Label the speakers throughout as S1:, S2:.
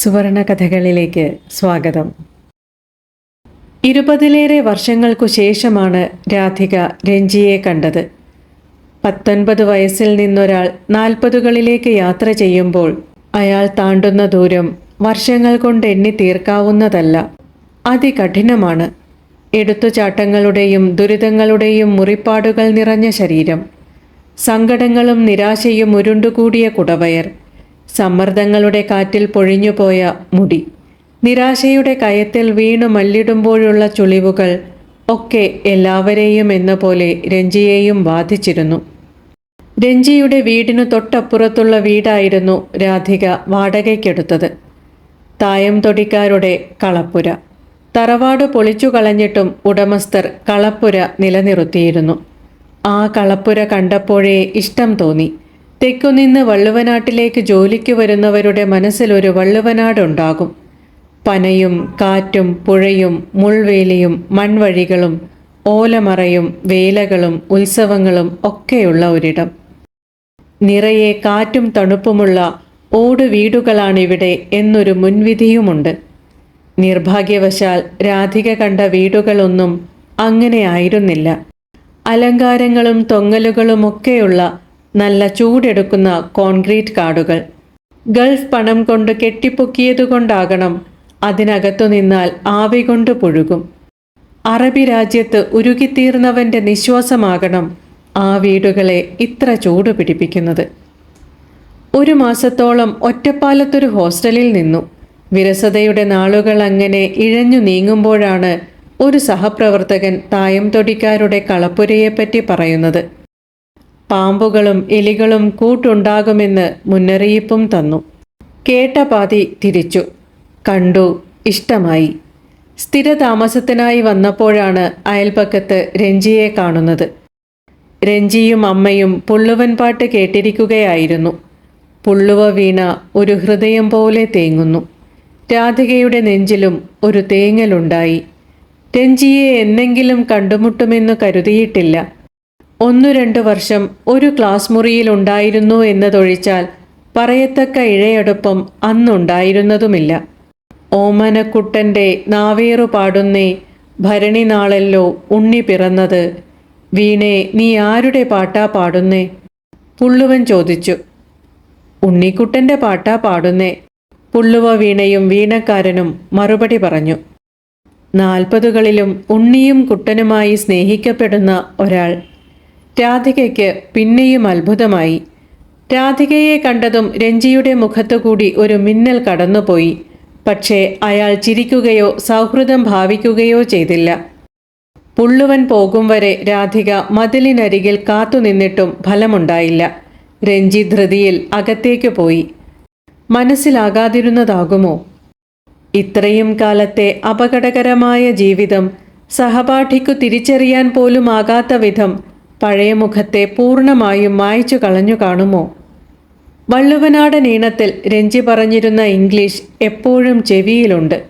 S1: സുവർണ കഥകളിലേക്ക് സ്വാഗതം. ഇരുപതിലേറെ വർഷങ്ങൾക്കു ശേഷമാണ് രാധിക രഞ്ജിയെ കണ്ടത്. പത്തൊൻപത് വയസ്സിൽ നിന്നൊരാൾ നാൽപ്പതുകളിലേക്ക് യാത്ര ചെയ്യുമ്പോൾ അയാൾ താണ്ടുന്ന ദൂരം വർഷങ്ങൾ കൊണ്ട് എണ്ണി തീർക്കാവുന്നതല്ല. അതികഠിനമാണ്. എടുത്തുചാട്ടങ്ങളുടെയും ദുരിതങ്ങളുടെയും മുറിപ്പാടുകൾ നിറഞ്ഞ ശരീരം. സങ്കടങ്ങളും നിരാശയും ഉരുണ്ടുകൂടിയ കുടവയർ. സമ്മർദ്ദങ്ങളുടെ കാറ്റിൽ പൊഴിഞ്ഞുപോയ മുടി. നിരാശയുടെ കയത്തിൽ വീണു മല്ലിടുമ്പോഴുള്ള ചുളിവുകൾ ഒക്കെ എല്ലാവരെയും എന്ന പോലെ രഞ്ജിയെയും ബാധിച്ചിരുന്നു. രഞ്ജിയുടെ വീടിനു തൊട്ടപ്പുറത്തുള്ള വീടായിരുന്നു രാധിക വാടകയ്ക്കെടുത്തത്. തായം തൊടിക്കാരുടെ കളപ്പുര. തറവാട് പൊളിച്ചു കളഞ്ഞിട്ടും ഉടമസ്ഥർ കളപ്പുര നിലനിർത്തിയിരുന്നു ആ കളപ്പുര കണ്ടപ്പോഴേ ഇഷ്ടം തോന്നി. തെക്കുനിന്ന് വള്ളുവനാട്ടിലേക്ക് ജോലിക്ക് വരുന്നവരുടെ മനസ്സിലൊരു വള്ളുവനാടുണ്ടാകും. പനയും കാറ്റും പുഴയും മുൾവേലിയും മൺവഴികളും ഓലമറയും വേലകളും ഉത്സവങ്ങളും ഒക്കെയുള്ള ഒരിടം. നിറയെ കാറ്റും തണുപ്പുമുള്ള ഓട് വീടുകളാണിവിടെ എന്നൊരു മുൻവിധിയുമുണ്ട്. നിർഭാഗ്യവശാൽ രാധിക കണ്ട വീടുകളൊന്നും അങ്ങനെ ആയിരുന്നില്ല. അലങ്കാരങ്ങളും തൊങ്ങലുകളുമൊക്കെയുള്ള നല്ല ചൂടെടുക്കുന്ന കോൺക്രീറ്റ് കാടുകൾ. ഗൾഫ് പണം കൊണ്ട് കെട്ടിപ്പൊക്കിയതുകൊണ്ടാകണം അതിനകത്തു നിന്നാൽ ആവി കൊണ്ട് പുഴുകും. അറബി രാജ്യത്ത് ഉരുകിത്തീർന്നവന്റെ നിശ്വാസമാകണം ആ വീടുകളെ ഇത്ര ചൂട് പിടിപ്പിക്കുന്നത്. ഒരു മാസത്തോളം ഒറ്റപ്പാലത്തൊരു ഹോസ്റ്റലിൽ നിന്നു. വിരസതയുടെ നാളുകൾ അങ്ങനെ ഇഴഞ്ഞു നീങ്ങുമ്പോഴാണ് ഒരു സഹപ്രവർത്തകൻ തായം തൊടിക്കാരുടെ കളപ്പുരയെപ്പറ്റി പറയുന്നത്. പാമ്പുകളും എലികളും കൂട്ടുണ്ടാകുമെന്ന് മുന്നറിയിപ്പും തന്നു. കേട്ട പാതി തിരിച്ചു. കണ്ടു ഇഷ്ടമായി. സ്ഥിരതാമസത്തിനായി വന്നപ്പോഴാണ് അയൽപക്കത്ത് രഞ്ജിയെ കാണുന്നത്. രഞ്ജിയും അമ്മയും പുള്ളുവൻ പാട്ട് കേട്ടിരിക്കുകയായിരുന്നു. പുള്ളുവ വീണ ഒരു ഹൃദയം പോലെ തേങ്ങുന്നു. രാധികയുടെ നെഞ്ചിലും ഒരു തേങ്ങലുണ്ടായി. രഞ്ജിയെ എന്നെങ്കിലും കണ്ടുമുട്ടുമെന്ന് കരുതിയിട്ടില്ല. ഒന്നു രണ്ടു വർഷം ഒരു ക്ലാസ് മുറിയിൽ ഉണ്ടായിരുന്നു എന്നതൊഴിച്ചാൽ പറയത്തക്ക ഇഴയടുപ്പം അന്നുണ്ടായിരുന്നതുമില്ല. ഓമനക്കുട്ടന്റെ നാവേറു പാടുന്നേ ഭരണി നാളല്ലോ ഉണ്ണി പിറന്നത്. വീണേ നീ ആരുടെ പാട്ടാ പാടുന്നേ? പുള്ളുവൻ ചോദിച്ചു. ഉണ്ണിക്കുട്ടന്റെ പാട്ടാ പാടുന്നേ? പുള്ളുവ വീണയും വീണക്കാരനും മറുപടി പറഞ്ഞു. നാൽപ്പതുകളിലും ഉണ്ണിയും കുട്ടനുമായി സ്നേഹിക്കപ്പെടുന്ന ഒരാൾ രാധികയ്ക്ക് പിന്നെയും അത്ഭുതമായി. രാധികയെ കണ്ടതും രഞ്ജിയുടെ മുഖത്തുകൂടി ഒരു മിന്നൽ കടന്നുപോയി. പക്ഷേ അയാൾ ചിരിക്കുകയോ സൗഹൃദം ഭാവിക്കുകയോ ചെയ്തില്ല. പുള്ളുവൻ പോകും വരെ രാധിക മതിലിനരികിൽ കാത്തുനിന്നിട്ടും ഫലമുണ്ടായില്ല. രഞ്ജി ധൃതിയിൽ അകത്തേക്ക് പോയി. മനസ്സിലാകാതിരുന്നതാകുമോ? ഇത്രയും കാലത്തെ അപകടകരമായ ജീവിതം സഹപാഠിക്കു തിരിച്ചറിയാൻ പോലും ആകാത്ത വിധം പഴയ മുഖത്തെ പൂർണമായും മായ്ച്ചു കളഞ്ഞു കാണുമോ? വള്ളുവനാടൻ ഈണത്തിൽ രഞ്ജി പറഞ്ഞിരുന്ന ഇംഗ്ലീഷ് എപ്പോഴും ചെവിയിലുണ്ട്.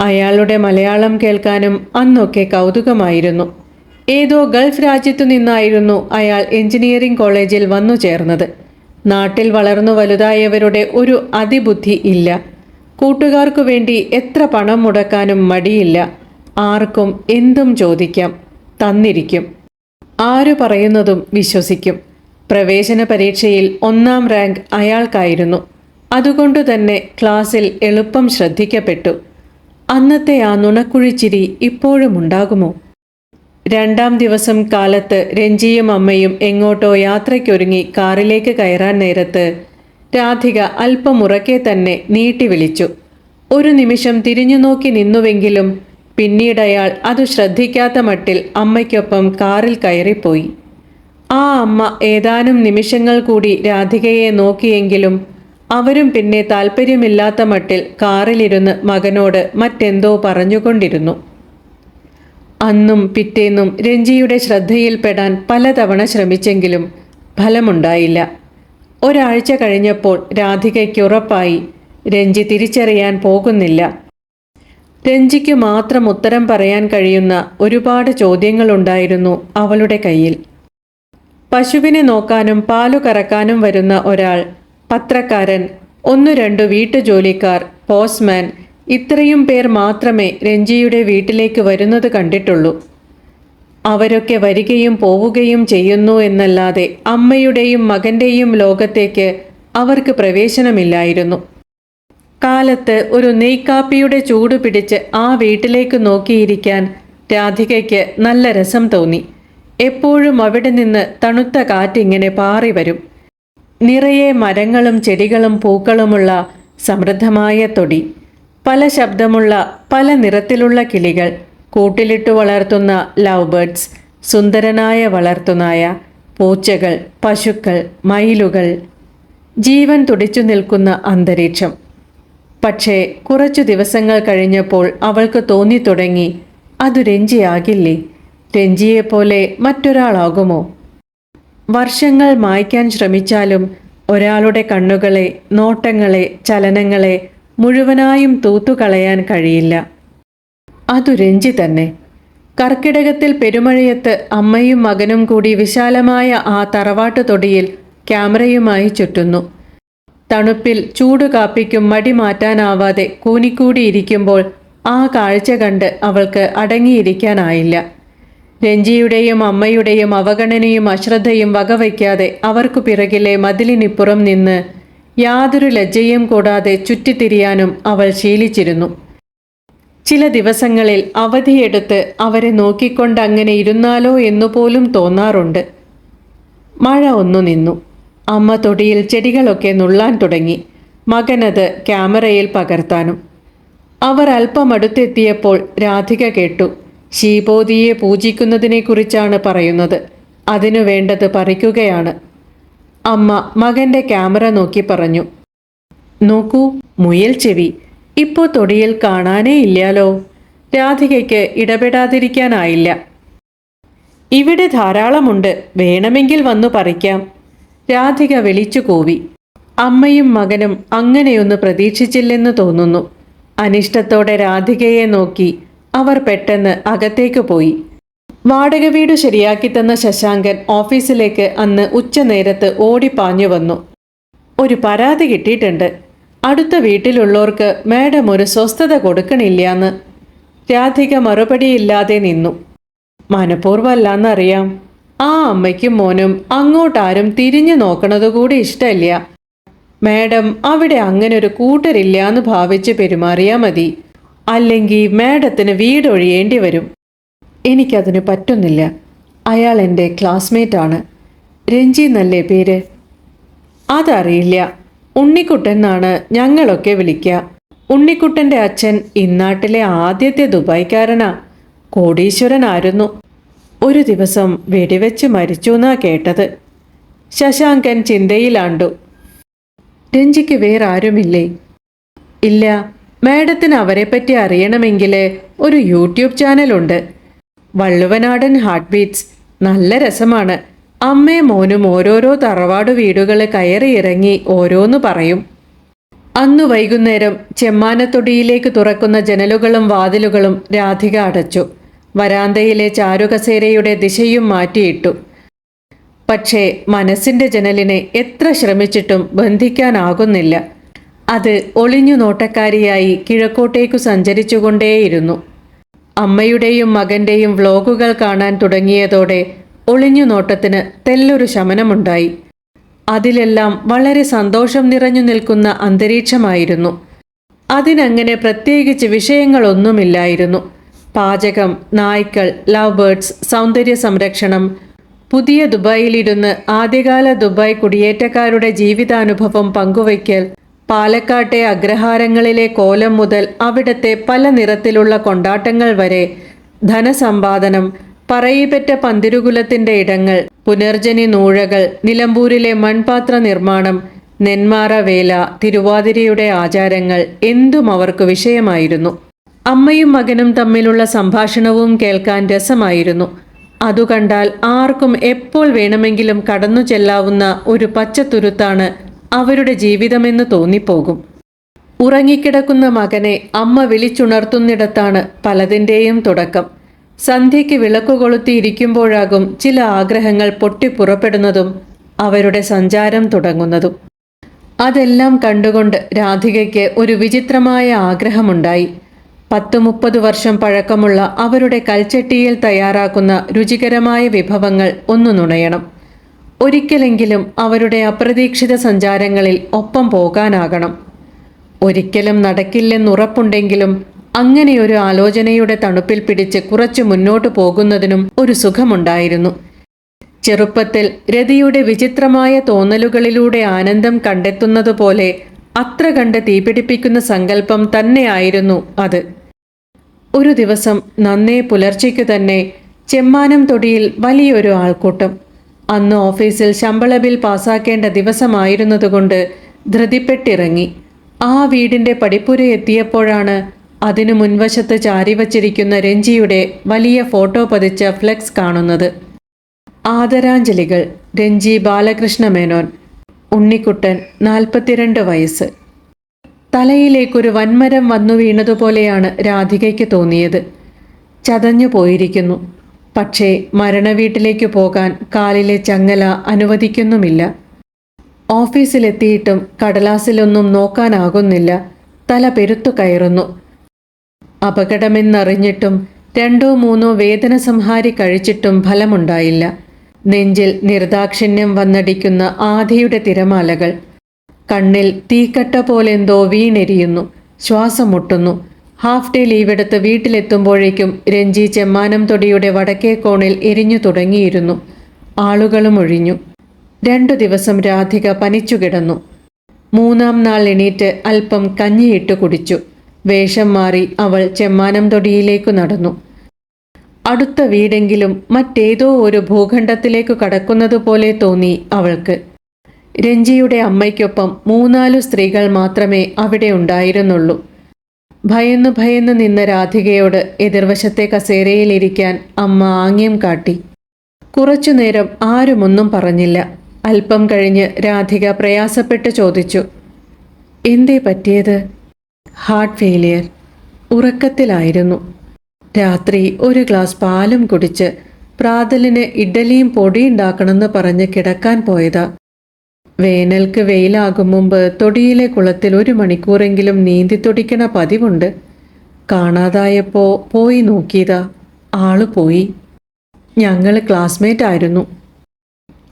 S1: അയാളുടെ മലയാളം കേൾക്കാനും അന്നൊക്കെ കൗതുകമായിരുന്നു. ഏതോ ഗൾഫ് രാജ്യത്തു നിന്നായിരുന്നു അയാൾ എഞ്ചിനീയറിംഗ് കോളേജിൽ വന്നു ചേർന്നത്. നാട്ടിൽ വളർന്നു വലുതായവരുടെ ഒരു അതിബുദ്ധി ഇല്ല. കൂട്ടുകാർക്കു വേണ്ടി എത്ര പണം മുടക്കാനും മടിയില്ല. ആർക്കും എന്തും ചോദിക്കാം തന്നിരിക്കും. ആരു പറയുന്നതും വിശ്വസിക്കും. പ്രവേശന പരീക്ഷയിൽ ഒന്നാം റാങ്ക് അയാൾക്കായിരുന്നു. അതുകൊണ്ട് തന്നെ ക്ലാസ്സിൽ എളുപ്പം ശ്രദ്ധിക്കപ്പെട്ടു. അന്നത്തെ ആ നുണക്കുഴിച്ചിരി ഇപ്പോഴും ഉണ്ടാകുമോ? രണ്ടാം ദിവസം കാലത്ത് രഞ്ജിയും അമ്മയും എങ്ങോട്ടോ യാത്രയ്ക്കൊരുങ്ങി കാറിലേക്ക് കയറാൻ നേരത്ത് രാധിക അല്പം ഉറക്കെ തന്നെ നീട്ടി വിളിച്ചു. ഒരു നിമിഷം തിരിഞ്ഞു നോക്കി നിന്നുവെങ്കിലും പിന്നീട് അയാൾ അത് ശ്രദ്ധിക്കാത്ത മട്ടിൽ അമ്മയ്ക്കൊപ്പം കാറിൽ കയറിപ്പോയി. ആ അമ്മ ഏതാനും നിമിഷങ്ങൾ കൂടി രാധികയെ നോക്കിയെങ്കിലും അവരും പിന്നെ താല്പര്യമില്ലാത്ത മട്ടിൽ കാറിലിരുന്ന് മകനോട് മറ്റെന്തോ പറഞ്ഞുകൊണ്ടിരുന്നു. അന്നും പിറ്റേന്നും രഞ്ജിയുടെ ശ്രദ്ധയിൽപ്പെടാൻ പലതവണ ശ്രമിച്ചെങ്കിലും ഫലമുണ്ടായില്ല. ഒരാഴ്ച കഴിഞ്ഞപ്പോൾ രാധികയ്ക്ക് ഉറപ്പായി രഞ്ജി തിരിച്ചറിയാൻ പോകുന്നില്ല. രഞ്ജിക്ക് മാത്രം ഉത്തരം പറയാൻ കഴിയുന്ന ഒരുപാട് ചോദ്യങ്ങളുണ്ടായിരുന്നു അവളുടെ കയ്യിൽ. പശുവിനെ നോക്കാനും പാലു കറക്കാനും വരുന്ന ഒരാൾ പത്രക്കാരൻ ഒന്നു രണ്ടു വീട്ടുജോലിക്കാർ പോസ്റ്റ്മാൻ ഇത്രയും പേർ മാത്രമേ രഞ്ജിയുടെ വീട്ടിലേക്ക് വരുന്നത് കണ്ടിട്ടുള്ളൂ. അവരൊക്കെ വരികയും പോവുകയും ചെയ്യുന്നു എന്നല്ലാതെ അമ്മയുടെയും മകന്റെയും ലോകത്തേക്ക് അവർക്ക് പ്രവേശനമില്ലായിരുന്നു. കാലത്ത് ഒരു നെയ്ക്കാപ്പിയുടെ ചൂട് പിടിച്ച് ആ വീട്ടിലേക്ക് നോക്കിയിരിക്കാൻ രാധികയ്ക്ക് നല്ല രസം തോന്നി. എപ്പോഴും അവിടെ നിന്ന് തണുത്ത കാറ്റിങ്ങനെ പാറി വരും. നിറയെ മരങ്ങളും ചെടികളും പൂക്കളുമുള്ള സമൃദ്ധമായ തൊടി. പല ശബ്ദമുള്ള പല നിറത്തിലുള്ള കിളികൾ. കൂട്ടിലിട്ടു വളർത്തുന്ന ലവ് ബേർഡ്സ് സുന്ദരനായ വളർത്തുനായ പൂച്ചകൾ പശുക്കൾ മയിലുകൾ. ജീവൻ തുടിച്ചു നിൽക്കുന്ന അന്തരീക്ഷം. പക്ഷേ കുറച്ചു ദിവസങ്ങൾ കഴിഞ്ഞപ്പോൾ അവൾക്ക് തോന്നി തുടങ്ങി അതു രഞ്ജിയാകില്ലേ? രഞ്ജിയെപ്പോലെ മറ്റൊരാളാകുമോ? വർഷങ്ങൾ മായ്ക്കാൻ ശ്രമിച്ചാലും ഒരാളുടെ കണ്ണുകളെ നോട്ടങ്ങളെ ചലനങ്ങളെ മുഴുവനായും തൂത്തുകളയാൻ കഴിയില്ല. അതു രഞ്ജി തന്നെ. കർക്കിടകത്തിൽ പെരുമഴയത്ത് അമ്മയും മകനും കൂടി വിശാലമായ ആ തറവാട്ടു തൊടിയിൽ ക്യാമറയുമായി ചുറ്റുന്നു. തണുപ്പിൽ ചൂട് കാപ്പിക്കും മടി മാറ്റാനാവാതെ കൂനിക്കൂടിയിരിക്കുമ്പോൾ ആ കാഴ്ച കണ്ട് അവൾക്ക് അടങ്ങിയിരിക്കാനായില്ല. രഞ്ജിയുടെയും അമ്മയുടെയും അവഗണനയും അശ്രദ്ധയും വകവയ്ക്കാതെ അവർക്കു പിറകിലെ മതിലിനിപ്പുറം നിന്ന് യാതൊരു ലജ്ജയും കൂടാതെ ചുറ്റിത്തിരിയാനും അവൾ ശീലിച്ചിരുന്നു. ചില ദിവസങ്ങളിൽ അവധിയെടുത്ത് അവരെ നോക്കിക്കൊണ്ട് അങ്ങനെ ഇരുന്നാലോ എന്നുപോലും തോന്നാറുണ്ട്. മഴ ഒന്നു നിന്നു. അമ്മ തൊടിയിൽ ചെടികളൊക്കെ നുള്ളാൻ തുടങ്ങി. മകനത് ക്യാമറയിൽ പകർത്താനും. അവർ അല്പം അടുത്തെത്തിയപ്പോൾ രാധിക കേട്ടു. ശീബോധിയെ പൂജിക്കുന്നതിനെക്കുറിച്ചാണ് പറയുന്നത്. അതിനു വേണ്ടത് പറിക്കുകയാണ്. അമ്മ മകന്റെ ക്യാമറ നോക്കി പറഞ്ഞു. നോക്കൂ മുയൽ ചെവി. ഇപ്പോ തൊടിയിൽ കാണാനേ ഇല്ലാലോ? രാധികയ്ക്ക് ഇടപെടാതിരിക്കാനായില്ല. ഇവിടെ ധാരാളമുണ്ട്. വേണമെങ്കിൽ വന്നു പറിക്കാം. രാധിക വിളിച്ചു കൂവി. അമ്മയും മകനും അങ്ങനെയൊന്ന് പ്രതീക്ഷിച്ചില്ലെന്ന് തോന്നുന്നു. അനിഷ്ടത്തോടെ രാധികയെ നോക്കി അവർ പെട്ടെന്ന് അകത്തേക്ക് പോയി. വാടക വീട് ശരിയാക്കി തന്ന ശശാങ്കൻ ഓഫീസിലേക്ക് അന്ന് ഉച്ചനേരത്ത് ഓടിപ്പാഞ്ഞു വന്നു. ഒരു പരാതി കിട്ടിയിട്ടുണ്ട്. അടുത്ത വീട്ടിലുള്ളവർക്ക് മാഡം ഒരു സ്വസ്ഥത കൊടുക്കണില്ലാന്ന്. രാധിക മറുപടിയില്ലാതെ നിന്നു. മനഃപൂർവമല്ലാന്നറിയാം. ആ അമ്മയ്ക്കും മോനും അങ്ങോട്ടാരും തിരിഞ്ഞു നോക്കണത് കൂടി ഇഷ്ടമില്ല മാഡം അവിടെ അങ്ങനെ ഒരു കൂട്ടരില്ലാന്ന് ഭാവിച്ച് പെരുമാറിയാ മതി. അല്ലെങ്കിൽ മാഡത്തിന് വീടൊഴിയേണ്ടി വരും. എനിക്കതിന് പറ്റുന്നില്ല. അയാൾ എന്റെ ക്ലാസ്മേറ്റ് ആണ് രഞ്ജി എന്നല്ലേ പേര്? അതറിയില്ല. ഉണ്ണിക്കുട്ടൻ എന്നാണ് ഞങ്ങളൊക്കെ വിളിക്കുക ഉണ്ണിക്കുട്ടന്റെ അച്ഛൻ ഇന്നാട്ടിലെ ആദ്യത്തെ ദുബായ്ക്കാരനാ. കോടീശ്വരനായിരുന്നു. ഒരു ദിവസം വെടിവെച്ച് മരിച്ചു എന്നാ കേട്ടത്. ശശാങ്കൻ ചിന്തയിലാണ്ടു. രഞ്ജിക്ക് വേറെ ആരുമില്ലേ ഇല്ല. മാഡത്തിന് അവരെപ്പറ്റി അറിയണമെങ്കിൽ ഒരു യൂട്യൂബ് ചാനലുണ്ട്. Valluvanadan heart beats. നല്ല രസമാണ്. അമ്മയും മോനും ഓരോരോ തറവാട് വീടുകൾ കയറി ഇറങ്ങി ഓരോന്ന് പറയും. അന്നു വൈകുന്നേരം ചെമ്മാനത്തൊടിയിലേക്ക് തുറക്കുന്ന ജനലുകളും വാതിലുകളും രാധിക അടച്ചു. വരാന്തയിലെ ചാരുകസേരയുടെ ദിശയും മാറ്റിയിട്ടു. പക്ഷേ മനസ്സിന്റെ ജനലിനെ എത്ര ശ്രമിച്ചിട്ടും ബന്ധിക്കാനാകുന്നില്ല. അത് ഒളിഞ്ഞു നോട്ടക്കാരിയായി കിഴക്കോട്ടേക്കു സഞ്ചരിച്ചുകൊണ്ടേയിരുന്നു. അമ്മയുടെയും മകന്റെയും വ്ലോഗുകൾ കാണാൻ തുടങ്ങിയതോടെ ഒളിഞ്ഞു നോട്ടത്തിന് തെല്ലൊരു ശമനമുണ്ടായി. അതിലെല്ലാം വളരെ സന്തോഷം നിറഞ്ഞു നിൽക്കുന്ന അന്തരീക്ഷമായിരുന്നു. അതിനങ്ങനെ പ്രത്യേകിച്ച് വിഷയങ്ങളൊന്നുമില്ലായിരുന്നു. പാചകം നായ്ക്കൾ ലവ് ബേർഡ്സ് സൗന്ദര്യ സംരക്ഷണം. പുതിയ ദുബായിലിരുന്ന് ആദ്യകാല ദുബായ് കുടിയേറ്റക്കാരുടെ ജീവിതാനുഭവം പങ്കുവയ്ക്കൽ പാലക്കാട്ടെ അഗ്രഹാരങ്ങളിലെ കോലം മുതൽ അവിടത്തെ പല നിറത്തിലുള്ള കൊണ്ടാട്ടങ്ങൾ വരെ. ധനസമ്പാദനം പറയിപ്പറ്റ പന്തിരുകുലത്തിന്റെ ഇടങ്ങൾ പുനർജനി നൂഴകൾ നിലമ്പൂരിലെ മൺപാത്ര നിർമ്മാണം നെന്മാറ വേല തിരുവാതിരയുടെ ആചാരങ്ങൾ എന്തും അവർക്ക് വിഷയമായിരുന്നു. അമ്മയും മകനും തമ്മിലുള്ള സംഭാഷണവും കേൾക്കാൻ രസമായിരുന്നു. അതു കണ്ടാൽ ആർക്കും എപ്പോൾ വേണമെങ്കിലും കടന്നു ചെല്ലാവുന്ന ഒരു പച്ചത്തുരുത്താണ് അവരുടെ ജീവിതമെന്ന് തോന്നിപ്പോകും. ഉറങ്ങിക്കിടക്കുന്ന മകനെ അമ്മ വിളിച്ചുണർത്തുന്നിടത്താണ് പലതിന്റെയും തുടക്കം. സന്ധ്യയ്ക്ക് വിളക്ക് കൊളുത്തിയിരിക്കുമ്പോഴാകും ചില ആഗ്രഹങ്ങൾ പൊട്ടിപ്പുറപ്പെടുന്നതും അവരുടെ സഞ്ചാരം തുടങ്ങുന്നതും. അതെല്ലാം കണ്ടുകൊണ്ട് രാധികയ്ക്ക് ഒരു വിചിത്രമായ ആഗ്രഹമുണ്ടായി. പത്ത് മുപ്പത് വർഷം പഴക്കമുള്ള അവരുടെ കൽച്ചട്ടിയിൽ തയ്യാറാക്കുന്ന രുചികരമായ വിഭവങ്ങൾ ഒന്നു നുണയണം. ഒരിക്കലെങ്കിലും അവരുടെ അപ്രതീക്ഷിത സഞ്ചാരങ്ങളിൽ ഒപ്പം പോകാനാകണം. ഒരിക്കലും നടക്കില്ലെന്നുറപ്പുണ്ടെങ്കിലും അങ്ങനെയൊരു ആലോചനയുടെ തണുപ്പിൽ പിടിച്ച് കുറച്ച് മുന്നോട്ടു പോകുന്നതിനും ഒരു സുഖമുണ്ടായിരുന്നു. ചെറുപ്പത്തിൽ രതിയുടെ വിചിത്രമായ തോന്നലുകളിലൂടെ ആനന്ദം കണ്ടെത്തുന്നതുപോലെ അത്ര കണ്ട് തീപിടിപ്പിക്കുന്ന സങ്കല്പം തന്നെയായിരുന്നു അത്. ഒരു ദിവസം നന്നേ പുലർച്ചയ്ക്ക് തന്നെ ചെമ്മാനം തൊടിയിൽ വലിയൊരു ആൾക്കൂട്ടം. അന്ന് ഓഫീസിൽ ശമ്പള ബിൽ പാസാക്കേണ്ട ദിവസമായിരുന്നതുകൊണ്ട് ധൃതിപ്പെട്ടിറങ്ങി. ആ വീടിന്റെ പടിപ്പുര എത്തിയപ്പോഴാണ് അതിനു മുൻവശത്ത് ചാരിവച്ചിരിക്കുന്ന രഞ്ജിയുടെ വലിയ ഫോട്ടോ പതിച്ച ഫ്ലെക്സ് കാണുന്നത്. ആദരാഞ്ജലികൾ രഞ്ജി ബാലകൃഷ്ണ മേനോൻ ഉണ്ണിക്കുട്ടൻ നാൽപ്പത്തിരണ്ട് വയസ്സ്. തലയിലേക്കൊരു വൻമരം വന്നു വീണതുപോലെയാണ് രാധികയ്ക്ക് തോന്നിയത്. ചതഞ്ഞു പോയിരിക്കുന്നു. പക്ഷേ മരണവീട്ടിലേക്ക് പോകാൻ കാലിലെ ചങ്ങല അനുവദിക്കുന്നുമില്ല. ഓഫീസിലെത്തിയിട്ടും കടലാസിലൊന്നും നോക്കാനാകുന്നില്ല. തല പെരുത്തു കയറുന്നു. അപകടമെന്നറിഞ്ഞിട്ടും രണ്ടോ മൂന്നോ വേദന സംഹാരി കഴിച്ചിട്ടും ഫലമുണ്ടായില്ല. നെഞ്ചിൽ നിർദാക്ഷിണ്യം വന്നടിക്കുന്ന ആധിയുടെ തിരമാലകൾ കണ്ണിൽ തീക്കട്ട പോലെന്തോ വീണെരിയുന്നു. ശ്വാസം മുട്ടുന്നു ഹാഫ് ഡേ ലീവ് എടുത്ത് വീട്ടിലെത്തുമ്പോഴേക്കും രഞ്ജി ചെമ്മാനം തൊടിയുടെ വടക്കേ കോണിൽ എരിഞ്ഞു തുടങ്ങിയിരുന്നു. ആളുകളും ഒഴിഞ്ഞു. രണ്ടു ദിവസം രാധിക പനിച്ചു കിടന്നു. മൂന്നാം നാൾ എണീറ്റ് അല്പം കഞ്ഞിയിട്ട് കുടിച്ചു. വേഷം മാറി അവൾ ചെമ്മാനം തൊടിയിലേക്കു നടന്നു. അടുത്ത വീടെങ്കിലും മറ്റേതോ ഒരു ഭൂഖണ്ഡത്തിലേക്കു കടക്കുന്നത് പോലെ തോന്നി അവൾക്ക്. രഞ്ജിയുടെ അമ്മയ്ക്കൊപ്പം മൂന്നാലു സ്ത്രീകൾ മാത്രമേ അവിടെ ഉണ്ടായിരുന്നുള്ളൂ. ഭയന്നു ഭയന്നു നിന്ന രാധികയോട് എതിർവശത്തെ കസേരയിലിരിക്കാൻ അമ്മ ആംഗ്യം കാട്ടി. കുറച്ചു കുറച്ചുനേരം ആരുമൊന്നും പറഞ്ഞില്ല. അല്പം കഴിഞ്ഞ് രാധിക പ്രയാസപ്പെട്ട് ചോദിച്ചു എന്തേ പറ്റിയത്? Heart failure. ഉറക്കത്തിലായിരുന്നു. രാത്രി ഒരു ഗ്ലാസ് പാലും കുടിച്ച് പ്രാതലിന് ഇഡലിയും പൊടിയുണ്ടാക്കണമെന്ന് പറഞ്ഞ് കിടക്കാൻ പോയതാ. വേനൽക്ക് വെയിലാകും മുമ്പ് തൊടിയിലെ കുളത്തിൽ ഒരു മണിക്കൂറെങ്കിലും നീന്തി തൊടിക്കണ പതിവുണ്ട്. കാണാതായപ്പോ പോയി നോക്കിയതാ. ആൾ പോയി. ഞങ്ങൾ ക്ലാസ്മേറ്റ് ആയിരുന്നു.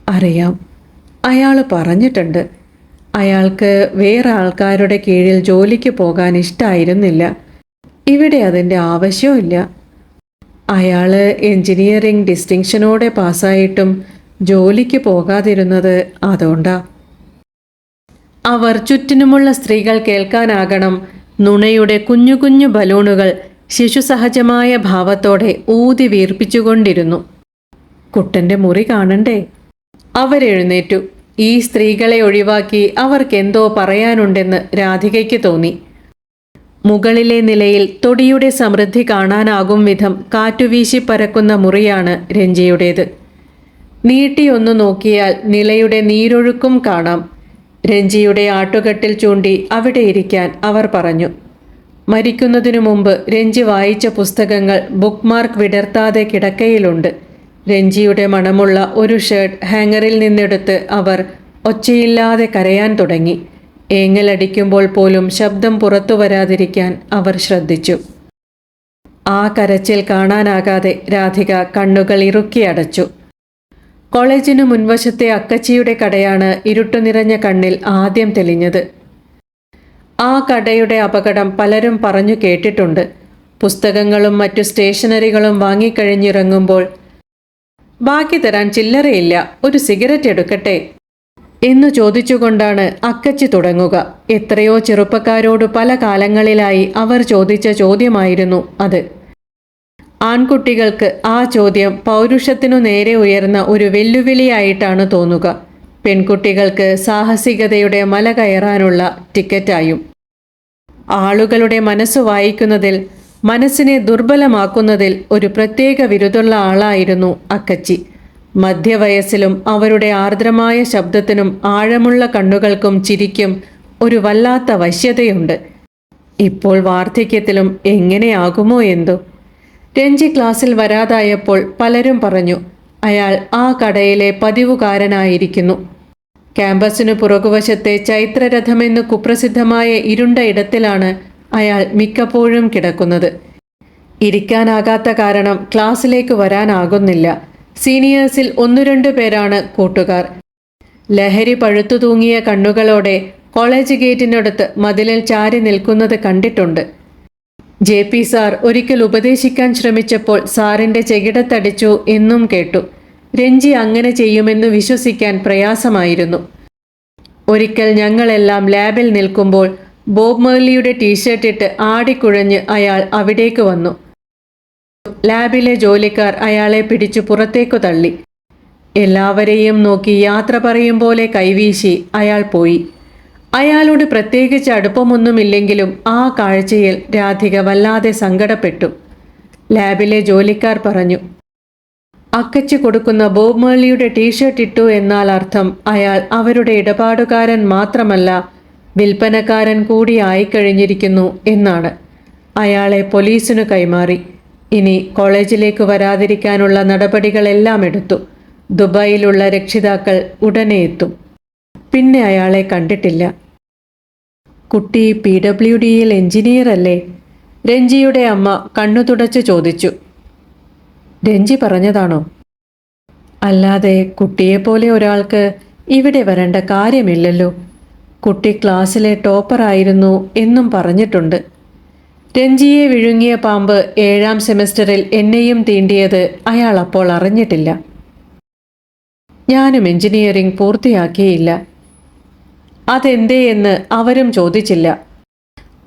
S1: അറിയാം. അയാൾ പറഞ്ഞിട്ടുണ്ട്. അയാൾക്ക് വേറെ ആൾക്കാരുടെ കീഴിൽ ജോലിക്ക് പോകാൻ ഇഷ്ടമായിരുന്നില്ല ഇവിടെ അതിന്റെ ആവശ്യമില്ല അയാൾ എഞ്ചിനീയറിംഗ് ഡിസ്റ്റിങ്ഷനോടെ പാസ്സായിട്ടും ജോലിക്ക് പോകാതിരുന്നത് അതുകൊണ്ടാ. അവർ ചുറ്റിനുമുള്ള സ്ത്രീകൾ കേൾക്കാനാകണം. നുണയുടെ കുഞ്ഞു കുഞ്ഞു ബലൂണുകൾ ശിശുസഹജമായ ഭാവത്തോടെ ഊതി വീർപ്പിച്ചുകൊണ്ടിരുന്നു. കുട്ടന്റെ മുറി കാണണ്ടേ? അവരെഴുന്നേറ്റു. ഈ സ്ത്രീകളെ ഒഴിവാക്കി അവർക്കെന്തോ പറയാനുണ്ടെന്ന് രാധികയ്ക്ക് തോന്നി. മുകളിലെ നിലയിൽ തൊടിയുടെ സമൃദ്ധി കാണാനാകും വിധം കാറ്റുവീശി പരക്കുന്ന മുറിയാണ് രഞ്ജിയുടേത്. നീട്ടിയൊന്നു നോക്കിയാൽ നിലയുടെ നീരൊഴുക്കും കാണാം. രഞ്ജിയുടെ ആട്ടുകെട്ടിൽ ചൂണ്ടി അവിടെ ഇരിക്കാൻ അവർ പറഞ്ഞു. മരിക്കുന്നതിനു മുമ്പ് രഞ്ജി വായിച്ച പുസ്തകങ്ങൾ ബുക്ക്മാർക്ക് വിടർത്താതെ കിടക്കയിലുണ്ട്. രഞ്ജിയുടെ മണമുള്ള ഒരു ഷർട്ട് ഹാങ്ങറിൽ നിന്നെടുത്ത് അവർ ഒച്ചയില്ലാതെ കരയാൻ തുടങ്ങി. ഏങ്ങലടിക്കുമ്പോൾ പോലും ശബ്ദം പുറത്തു വരാതിരിക്കാൻ അവർ ശ്രദ്ധിച്ചു. ആ കരച്ചിൽ കാണാനാകാതെ രാധിക കണ്ണുകൾ ഇറുക്കി അടച്ചു. കോളേജിനു മുൻവശത്തെ അക്കച്ചിയുടെ കടയാണ് ഇരുട്ടു നിറഞ്ഞ കണ്ണിൽ ആദ്യം തെളിഞ്ഞത്. ആ കടയുടെ അപകടം പലരും പറഞ്ഞു കേട്ടിട്ടുണ്ട്. പുസ്തകങ്ങളും മറ്റു സ്റ്റേഷനറികളും വാങ്ങിക്കഴിഞ്ഞിറങ്ങുമ്പോൾ ബാക്കി തരാൻ ചില്ലറയില്ല ഒരു സിഗരറ്റ് എടുക്കട്ടെ എന്നു ചോദിച്ചുകൊണ്ടാണ് അക്കച്ചി തുടങ്ങുക. എത്രയോ ചെറുപ്പക്കാരോട് പല കാലങ്ങളിലായി അവർ ചോദിച്ച ചോദ്യമായിരുന്നു അത്. ആൺകുട്ടികൾക്ക് ആ ചോദ്യം പൗരുഷത്തിനു നേരെ ഉയർന്ന ഒരു വെല്ലുവിളിയായിട്ടാണ് തോന്നുക. പെൺകുട്ടികൾക്ക് സാഹസികതയുടെ മല കയറാനുള്ള ടിക്കറ്റായും. ആളുകളുടെ മനസ്സ് വായിക്കുന്നതിൽ മനസ്സിനെ ദുർബലമാക്കുന്നതിൽ ഒരു പ്രത്യേക വിരുദുള്ള ആളായിരുന്നു അക്കച്ചി. മധ്യവയസ്സിലും അവരുടെ ആർദ്രമായ ശബ്ദത്തിനും ആഴമുള്ള കണ്ണുകൾക്കും ചിരിക്കും ഒരു വല്ലാത്ത വശ്യതയുണ്ട്. ഇപ്പോൾ വാർദ്ധക്യത്തിലും എങ്ങനെയാകുമോ എന്തോ. രഞ്ജി ക്ലാസ്സിൽ വരാതായപ്പോൾ പലരും പറഞ്ഞു അയാൾ ആ കടയിലെ പതിവുകാരനായിരിക്കുന്നു. ക്യാമ്പസിനു പുറകുവശത്തെ ചൈത്രരഥമെന്ന് കുപ്രസിദ്ധമായ ഇരുണ്ട ഇടത്തിലാണ് അയാൾ മിക്കപ്പോഴും കിടക്കുന്നത്. ഇരിക്കാനാകാത്ത കാരണം ക്ലാസ്സിലേക്ക് വരാനാകുന്നില്ല. സീനിയേഴ്സിൽ ഒന്നു രണ്ടു പേരാണ് കൂട്ടുകാർ. ലഹരി പഴുത്തു തൂങ്ങിയ കണ്ണുകളോടെ കോളേജ് ഗേറ്റിനടുത്ത് മതിലിൽ ചാരി നിൽക്കുന്നത് കണ്ടിട്ടുണ്ട്. ജെ പി സാർ ഒരിക്കൽ ഉപദേശിക്കാൻ ശ്രമിച്ചപ്പോൾ സാറിന്റെ ചെകിടത്തടിച്ചു എന്നും കേട്ടു. രഞ്ജി അങ്ങനെ ചെയ്യുമെന്ന് വിശ്വസിക്കാൻ പ്രയാസമായിരുന്നു. ഒരിക്കൽ ഞങ്ങളെല്ലാം ലാബിൽ നിൽക്കുമ്പോൾ ബോബ് മേർലിയുടെ ടീഷർട്ട് ഇട്ട് ആടിക്കുഴഞ്ഞ് അയാൾ അവിടേക്ക് വന്നു. ലാബിലെ ജോലിക്കാർ അയാളെ പിടിച്ചു പുറത്തേക്കു തള്ളി. എല്ലാവരെയും നോക്കി യാത്ര പറയും പോലെ കൈവീശി അയാൾ പോയി. അയാളോട് പ്രത്യേകിച്ച് അടുപ്പമൊന്നുമില്ലെങ്കിലും ആ കാഴ്ചയിൽ രാധിക വല്ലാതെ സങ്കടപ്പെട്ടു. ലാബിലെ ജോലിക്കാർ പറഞ്ഞു അക്കച്ചു കൊടുക്കുന്ന ബോബ് മേളിയുടെ ടീഷർട്ട് ഇട്ടു എന്നാൽ അർത്ഥം അയാൾ അവരുടെ ഇടപാടുകാരൻ മാത്രമല്ല വിൽപ്പനക്കാരൻ കൂടി ആയിക്കഴിഞ്ഞിരിക്കുന്നു എന്നാണ്. അയാളെ പോലീസിനു കൈമാറി. ഇനി കോളേജിലേക്ക് വരാതിരിക്കാനുള്ള നടപടികളെല്ലാം എടുത്തു. ദുബായിലുള്ള രക്ഷിതാക്കൾ ഉടനെ എത്തും. പിന്നെ അയാളെ കണ്ടിട്ടില്ല. കുട്ടി പി ഡബ്ല്യു ഡിയിൽ എഞ്ചിനീയർ അല്ലേ രഞ്ജിയുടെ അമ്മ കണ്ണു തുടച്ച് ചോദിച്ചു. രഞ്ജി പറഞ്ഞതാണോ? അല്ലാതെ കുട്ടിയെപ്പോലെ ഒരാൾക്ക് ഇവിടെ വരേണ്ട കാര്യമില്ലല്ലോ. കുട്ടി ക്ലാസ്സിലെ ടോപ്പറായിരുന്നു എന്നും പറഞ്ഞിട്ടുണ്ട്. രഞ്ജിയെ വിഴുങ്ങിയ പാമ്പ് ഏഴാം സെമസ്റ്ററിൽ എന്നെയും തീണ്ടിയത് അയാൾ അപ്പോൾ അറിഞ്ഞിട്ടില്ല. ഞാനും എഞ്ചിനീയറിംഗ് പൂർത്തിയാക്കിയില്ല. അതെന്തേ എന്ന് അവരും ചോദിച്ചില്ല.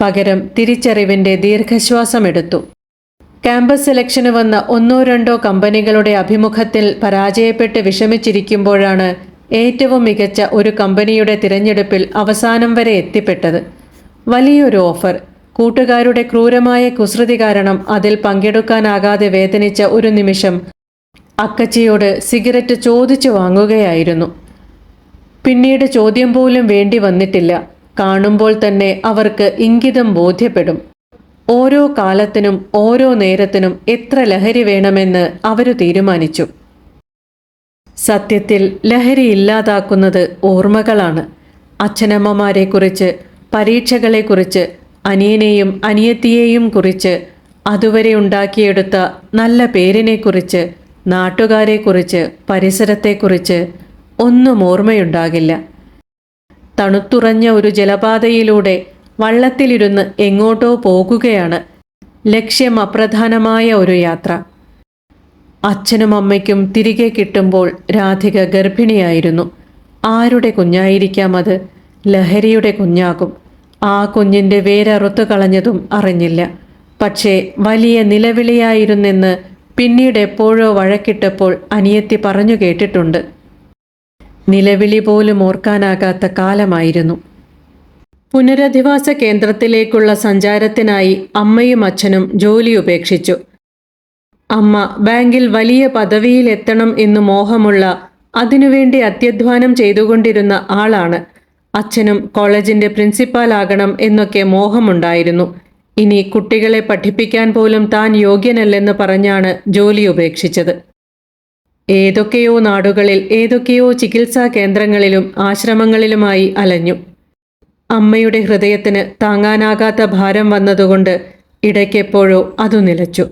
S1: പകരം തിരിച്ചറിവിന്റെ ദീർഘശ്വാസമെടുത്തു ക്യാമ്പസ് സെലക്ഷന് വന്ന ഒന്നോ രണ്ടോ കമ്പനികളുടെ അഭിമുഖത്തിൽ പരാജയപ്പെട്ട് വിഷമിച്ചിരിക്കുമ്പോഴാണ് ഏറ്റവും മികച്ച ഒരു കമ്പനിയുടെ തിരഞ്ഞെടുപ്പിൽ അവസാനം വരെ എത്തിപ്പെട്ടത്. വലിയൊരു ഓഫർ. കൂട്ടുകാരുടെ ക്രൂരമായ കുസൃതി കാരണം അതിൽ പങ്കെടുക്കാനാകാതെ വേദനിച്ച ഒരു നിമിഷം അക്കച്ചിയോട് സിഗരറ്റ് ചോദിച്ചു വാങ്ങുകയായിരുന്നു. പിന്നീട് ചോദ്യം പോലും വേണ്ടി വന്നിട്ടില്ല. കാണുമ്പോൾ തന്നെ അവർക്ക് ഇംഗിതം ബോധ്യപ്പെടും. ഓരോ കാലത്തിനും ഓരോ നേരത്തിനും എത്ര ലഹരി വേണമെന്ന് അവരു തീരുമാനിച്ചു. സത്യത്തിൽ ലഹരി ഇല്ലാതാക്കുന്നത് ഓർമ്മകളാണ്. അച്ഛനമ്മമാരെക്കുറിച്ച് പരീക്ഷകളെക്കുറിച്ച് അനിയനെയും അനിയത്തിയെയും കുറിച്ച് അതുവരെ ഉണ്ടാക്കിയെടുത്ത നല്ല പേരിനെക്കുറിച്ച് നാട്ടുകാരെക്കുറിച്ച് പരിസരത്തെക്കുറിച്ച് ഒന്നും ഓർമ്മയുണ്ടാകില്ല. തണുത്തുറഞ്ഞ ഒരു ജലപാതയിലൂടെ വള്ളത്തിലിരുന്ന് എങ്ങോട്ടോ പോകുകയാണ് ലക്ഷ്യം അപ്രധാനമായ ഒരു യാത്ര. അച്ഛനും അമ്മയ്ക്കും തിരികെ കിട്ടുമ്പോൾ രാധിക ഗർഭിണിയായിരുന്നു. ആരുടെ കുഞ്ഞായിരിക്കാം അത്? ലഹരിയുടെ കുഞ്ഞാകും. ആ കുഞ്ഞിന്റെ വേരറുത്തു കളഞ്ഞതും അറിഞ്ഞില്ല. പക്ഷേ വലിയ നിലവിളിയായിരുന്നെന്ന് പിന്നീട് എപ്പോഴോ വഴക്കിട്ടപ്പോൾ അനിയത്തി പറഞ്ഞു കേട്ടിട്ടുണ്ട്. നിലവിളി പോലും ഓർക്കാനാകാത്ത കാലമായിരുന്നു. പുനരധിവാസ കേന്ദ്രത്തിലേക്കുള്ള സഞ്ചാരത്തിനായി അമ്മയും അച്ഛനും ജോലി ഉപേക്ഷിച്ചു. അമ്മ ബാങ്കിൽ വലിയ പദവിയിലെത്തണം എന്ന് മോഹമുള്ള അതിനുവേണ്ടി അത്യധ്വാനം ചെയ്തുകൊണ്ടിരുന്ന ആളാണ്. അച്ഛനും കോളേജിന്റെ പ്രിൻസിപ്പാലാകണം എന്നൊക്കെ മോഹമുണ്ടായിരുന്നു. ഇനി കുട്ടികളെ പഠിപ്പിക്കാൻ പോലും താൻ യോഗ്യനല്ലെന്ന് പറഞ്ഞാണ് ജോലി ഉപേക്ഷിച്ചത്. ഏതൊക്കെയോ നാടുകളിൽ ഏതൊക്കെയോ ചികിത്സാ കേന്ദ്രങ്ങളിലും ആശ്രമങ്ങളിലുമായി അലഞ്ഞു. അമ്മയുടെ ഹൃദയത്തിന് താങ്ങാനാകാത്ത ഭാരം വന്നതുകൊണ്ട് ഇടയ്ക്കെപ്പോഴോ അതു നിലച്ചു.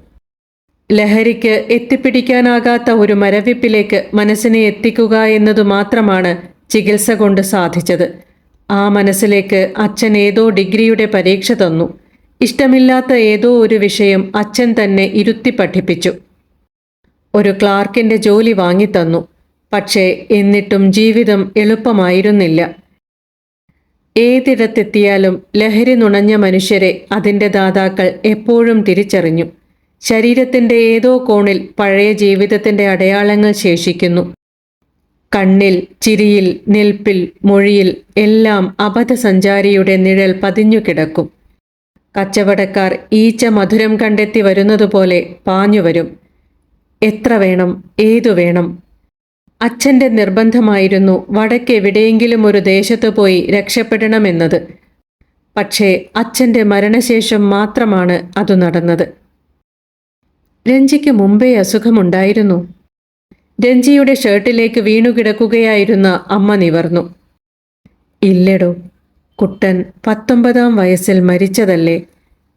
S1: ലഹരിക്ക് എത്തിപ്പിടിക്കാനാകാത്ത ഒരു മരവിപ്പിലേക്ക് മനസ്സിനെ എത്തിക്കുക എന്നതു മാത്രമാണ് ചികിത്സ കൊണ്ട് സാധിച്ചത്. ആ മനസ്സിലേക്ക് അച്ഛൻ ഏതോ ഡിഗ്രിയുടെ പരീക്ഷ തന്നു. ഇഷ്ടമില്ലാത്ത ഏതോ ഒരു വിഷയം അച്ഛൻ തന്നെ ഇരുത്തി പഠിപ്പിച്ചു. ഒരു ക്ലാർക്കിന്റെ ജോലി വാങ്ങിത്തന്നു. പക്ഷേ എന്നിട്ടും ജീവിതം എളുപ്പമായിരുന്നില്ല. ഏതിടത്തെത്തിയാലും ലഹരി നുണഞ്ഞ മനുഷ്യരെ അതിന്റെ ദാതാക്കൾ എപ്പോഴും തിരിച്ചറിഞ്ഞു. ശരീരത്തിന്റെ ഏതോ കോണിൽ പഴയ ജീവിതത്തിന്റെ അടയാളങ്ങൾ ശേഷിക്കുന്നു. കണ്ണിൽ ചിരിയിൽ നിൽപ്പിൽ മൊഴിയിൽ എല്ലാം അബദ്ധസഞ്ചാരിയുടെ നിഴൽ പതിഞ്ഞു കിടക്കും. കച്ചവടക്കാർ ഈച്ച മധുരം കണ്ടെത്തി വരുന്നതുപോലെ പാഞ്ഞുവരും എത്ര വേണം ഏതു വേണം? അച്ഛന്റെ നിർബന്ധമായിരുന്നു വടക്കെവിടെയെങ്കിലും ഒരു ദേശത്ത് പോയി രക്ഷപ്പെടണമെന്നത് പക്ഷേ അച്ഛന്റെ മരണശേഷം മാത്രമാണ് അത് നടന്നത്. രഞ്ജിക്ക് മുമ്പേ അസുഖമുണ്ടായിരുന്നു. രഞ്ജിയുടെ ഷർട്ടിലേക്ക് വീണുകിടക്കുകയായിരുന്ന അമ്മ നിവർന്നു. ഇല്ലടോ കുട്ടൻ പത്തൊമ്പതാം വയസ്സിൽ മരിച്ചതല്ലേ.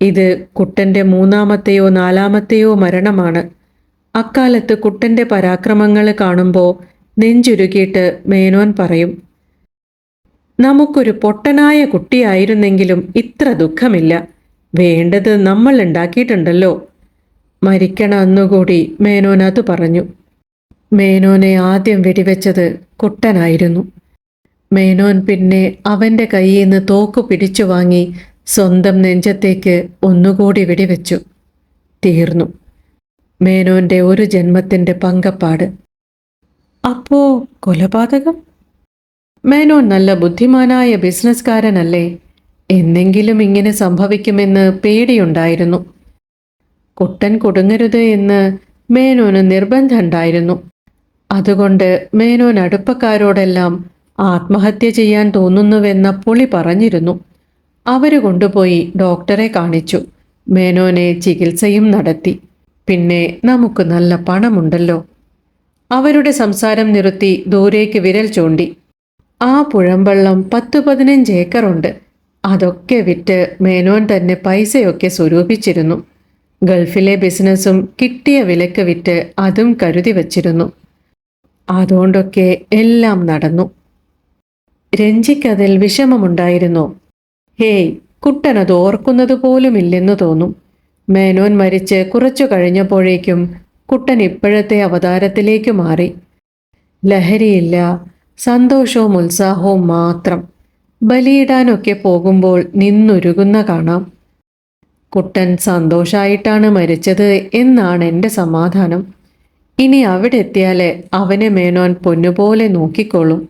S1: ഇത് കുട്ടന്റെ മൂന്നാമത്തെയോ നാലാമത്തെയോ മരണമാണ്. അക്കാലത്ത് കുട്ടന്റെ പരാക്രമങ്ങൾ കാണുമ്പോൾ നെഞ്ചുരുകിയിട്ട് മേനോൻ പറയും നമുക്കൊരു പൊട്ടനായ കുട്ടിയായിരുന്നെങ്കിലും ഇത്ര ദുഃഖമില്ല. വേണ്ടത് നമ്മൾ ഉണ്ടാക്കിയിട്ടുണ്ടല്ലോ. മരിക്കണ അന്നുകൂടി പറഞ്ഞു. മേനോനെ ആദ്യം വെടിവെച്ചത് കുട്ടനായിരുന്നു. മേനോൻ പിന്നെ അവന്റെ കയ്യിൽ നിന്ന് തോക്ക് പിടിച്ചു വാങ്ങി സ്വന്തം നെഞ്ചത്തേക്ക് ഒന്നുകൂടി വെടിവെച്ചു. തീർന്നു. മേനോന്റെ ഒരു ജന്മത്തിന്റെ പങ്കപ്പാട്. അപ്പോ കൊലപാതകം? മേനോൻ നല്ല ബുദ്ധിമാനായ ബിസിനസ്കാരനല്ലേ എന്നെങ്കിലും ഇങ്ങനെ സംഭവിക്കുമെന്ന് പേടിയുണ്ടായിരുന്നു. കുട്ടൻ കൊടുങ്ങരുത് എന്ന് മേനോന് നിർബന്ധമുണ്ടായിരുന്നു. അതുകൊണ്ട് മേനോൻ അടുപ്പക്കാരോടെല്ലാം ആത്മഹത്യ ചെയ്യാൻ തോന്നുന്നുവെന്ന പുളി പറഞ്ഞിരുന്നു. അവർ കൊണ്ടുപോയി ഡോക്ടറെ കാണിച്ചു. മേനോനെ ചികിത്സയും നടത്തി. പിന്നെ നമുക്ക് നല്ല പണമുണ്ടല്ലോ. അവരുടെ സംസാരം നിർത്തി ദൂരേക്ക് വിരൽ ചൂണ്ടി. ആ പുഴമ്പള്ളം പത്ത് പതിനഞ്ച് ഏക്കറുണ്ട്. അതൊക്കെ വിറ്റ് മേനോൻ തന്നെ പൈസയൊക്കെ സ്വരൂപിച്ചിരുന്നു. ഗൾഫിലെ ബിസിനസ്സും കിട്ടിയ വിലക്ക് വിറ്റ് അതും കരുതി വച്ചിരുന്നു. അതുകൊണ്ടൊക്കെ എല്ലാം നടന്നു. രഞ്ജിക്കതിൽ വിഷമമുണ്ടായിരുന്നു. ഹേയ് കുട്ടനത് ഓർക്കുന്നത് പോലുമില്ലെന്ന് തോന്നും. മേനോൻ മരിച്ച് കുറച്ചു കഴിഞ്ഞപ്പോഴേക്കും കുട്ടൻ ഇപ്പോഴത്തെ അവതാരത്തിലേക്ക് മാറി. ലഹരിയില്ല സന്തോഷവും ഉത്സാഹവും മാത്രം ബലിയിടാനൊക്കെ പോകുമ്പോൾ നിന്നൊരുകുന്ന കാണാം. കുട്ടൻ സന്തോഷായിട്ടാണ് മരിച്ചത് എന്നാണ് എന്റെ സമാധാനം. ഇനി അവിടെ എത്തിയാൽ അവനെ മേനോൻ പൊന്നുപോലെ നോക്കിക്കോളും.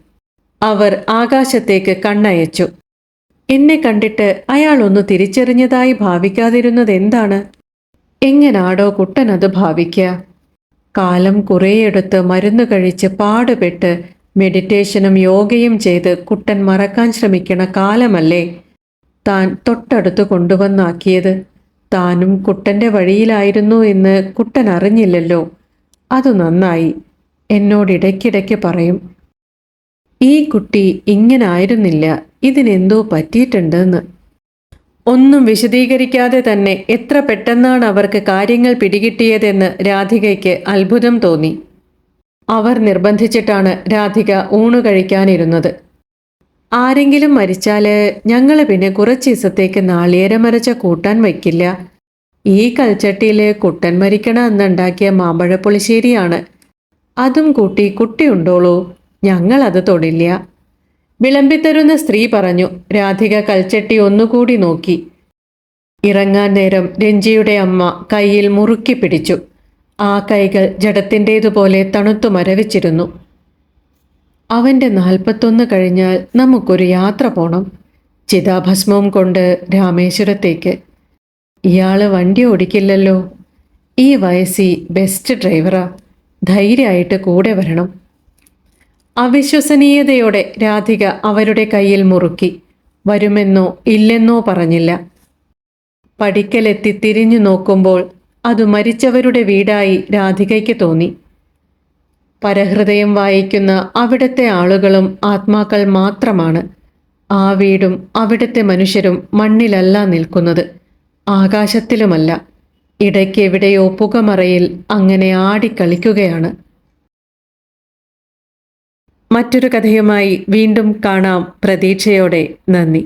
S1: അവർ ആകാശത്തേക്ക് കണ്ണയച്ചു. എന്നെ കണ്ടിട്ട് അയാൾ ഒന്ന് തിരിച്ചറിഞ്ഞതായി ഭാവിക്കാതിരുന്നത് എന്താണ് എങ്ങനാടോ കുട്ടൻ അത് ഭാവിക്കുക കാലം കുറേയെടുത്ത് മരുന്ന് കഴിച്ച് പാടുപെട്ട് മെഡിറ്റേഷനും യോഗയും ചെയ്ത് കുട്ടൻ മറക്കാൻ ശ്രമിക്കണ കാലമല്ലേ? താൻ തൊട്ടടുത്ത് കൊണ്ടുവന്നാക്കിയത്. താനും കുട്ടന്റെ വഴിയിലായിരുന്നു എന്ന് കുട്ടൻ അറിഞ്ഞില്ലല്ലോ. അത് നന്നായി. എന്നോട് ഇടയ്ക്കിടയ്ക്ക് പറയും ഈ കുട്ടി ഇങ്ങനായിരുന്നില്ല. ഇതിനെന്തോ പറ്റിയിട്ടുണ്ടെന്ന്. ഒന്നും വിശദീകരിക്കാതെ തന്നെ എത്ര പെട്ടെന്നാണ് അവർക്ക് കാര്യങ്ങൾ പിടികിട്ടിയതെന്ന് രാധികയ്ക്ക് അത്ഭുതം തോന്നി. അവർ നിർബന്ധിച്ചിട്ടാണ് രാധിക ഊണ് കഴിക്കാനിരുന്നത്. ആരെങ്കിലും മരിച്ചാൽ ഞങ്ങൾ പിന്നെ കുറച്ച് ദിവസത്തേക്ക് നാളികേരമരച്ച കൂട്ടാൻ വയ്ക്കില്ല. ഈ കൽച്ചട്ടിയിൽ കുട്ടൻ മരിക്കണ എന്നുണ്ടാക്കിയ മാമ്പഴപ്പുളിശ്ശേരിയാണ് അതും കൂട്ടി കുട്ടിയുണ്ടോളൂ? ഞങ്ങളത് തൊടില്ല. വിളമ്പിത്തരുന്ന സ്ത്രീ പറഞ്ഞു രാധിക കൽച്ചട്ടി ഒന്നുകൂടി നോക്കി. ഇറങ്ങാൻ നേരം രഞ്ജിയുടെ അമ്മ കയ്യിൽ മുറുക്കി പിടിച്ചു. ആ കൈകൾ ജഡത്തിന്റേതുപോലെ തണുത്തു മരവിച്ചിരുന്നു. അവന്റെ നാൽപ്പത്തൊന്ന് കഴിഞ്ഞാൽ നമുക്കൊരു യാത്ര പോണം. ചിതാഭസ്മവും കൊണ്ട് രാമേശ്വരത്തേക്ക്. ഇയാൾ വണ്ടി ഓടിക്കില്ലല്ലോ. ഈ വയസ്സി ബെസ്റ്റ് ഡ്രൈവറാ. ധൈര്യമായിട്ട് കൂടെ വരണം. അവിശ്വസനീയതയോടെ രാധിക അവരുടെ കയ്യിൽ മുറുക്കി. വരുമെന്നോ ഇല്ലെന്നോ പറഞ്ഞില്ല. പടിക്കലെത്തി തിരിഞ്ഞു നോക്കുമ്പോൾ അത് മരിച്ചവരുടെ വീടായി രാധികയ്ക്ക് തോന്നി. പരഹൃദയം വായിക്കുന്ന അവിടുത്തെ ആളുകളും ആത്മാക്കൾ മാത്രമാണ്. ആ വീടും അവിടുത്തെ മനുഷ്യരും മണ്ണിലല്ല നിൽക്കുന്നത്. ആകാശത്തിലുമല്ല. ഇടയ്ക്ക് എവിടെയോ പുകമറയിൽ അങ്ങനെ ആടിക്കളിക്കുകയാണ്. മറ്റൊരു കഥയുമായി വീണ്ടും കാണാം. പ്രതീക്ഷയോടെ നന്ദി.